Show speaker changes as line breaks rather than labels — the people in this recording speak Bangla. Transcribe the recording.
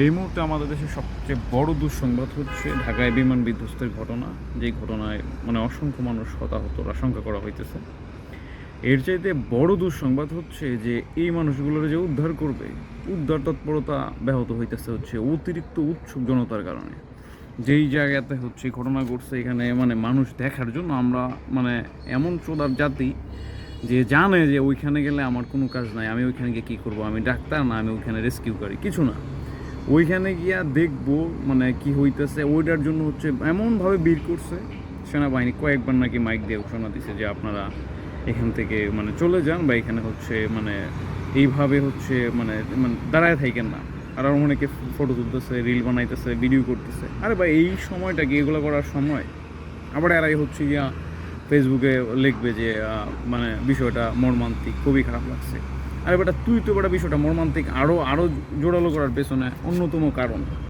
এই মুহূর্তে আমাদের দেশের সবচেয়ে বড় দুঃসংবাদ হচ্ছে ঢাকায় বিমান বিধ্বস্তের ঘটনা যেই ঘটনায় মানে অসংখ্য মানুষ হতাহতর আশঙ্কা করা হইতেছে। এর চাইতে বড় দুঃসংবাদ হচ্ছে যে এই মানুষগুলোর যে উদ্ধার করবে, উদ্ধার তৎপরতা ব্যাহত হইতেছে হচ্ছে অতিরিক্ত উৎসুক জনতার কারণে। যেই জায়গাতে হচ্ছে ঘটনা ঘটছে, এখানে মানে মানুষ দেখার জন্য আমরা মানে এমন চোদার জাতি যে জানে যে ওইখানে গেলে আমার কোনো কাজ নাই, আমি ওইখানে গিয়ে কী করব? আমি ডাক্তার না, আমি ওইখানে রেস্কিউ করি। কিছু না। ওইখানে গিয়া দেখব মানে কি হইতেছে। ওইটার জন্য হচ্ছে এমনভাবে ভিড় করছে সেনাবাহিনী, কয়েকবার নাকি মাইক দিয়ে ঘোষণা দিছে যে আপনারা এখান থেকে মানে চলে যান বা এখানে হচ্ছে মানে এইভাবে হচ্ছে মানে মানে দাঁড়ায় থাকেন না। আর আর অনেকে ফটো তুলতেছে, রিল বানাইতেছে, ভিডিও করতেছে। আরে ভাই, এই সময়টা কি এগুলো করার সময়? আবার এরাই হচ্ছে গিয়া ফেসবুকে লিখবে যে মানে বিষয়টা মর্মান্তিক, খুবই খারাপ লাগছে। আরে বেটা তুই তো বেটা বিষয়টা মর্মান্তিক আরও আরও জোরালো করার পেছনে অন্যতম কারণ।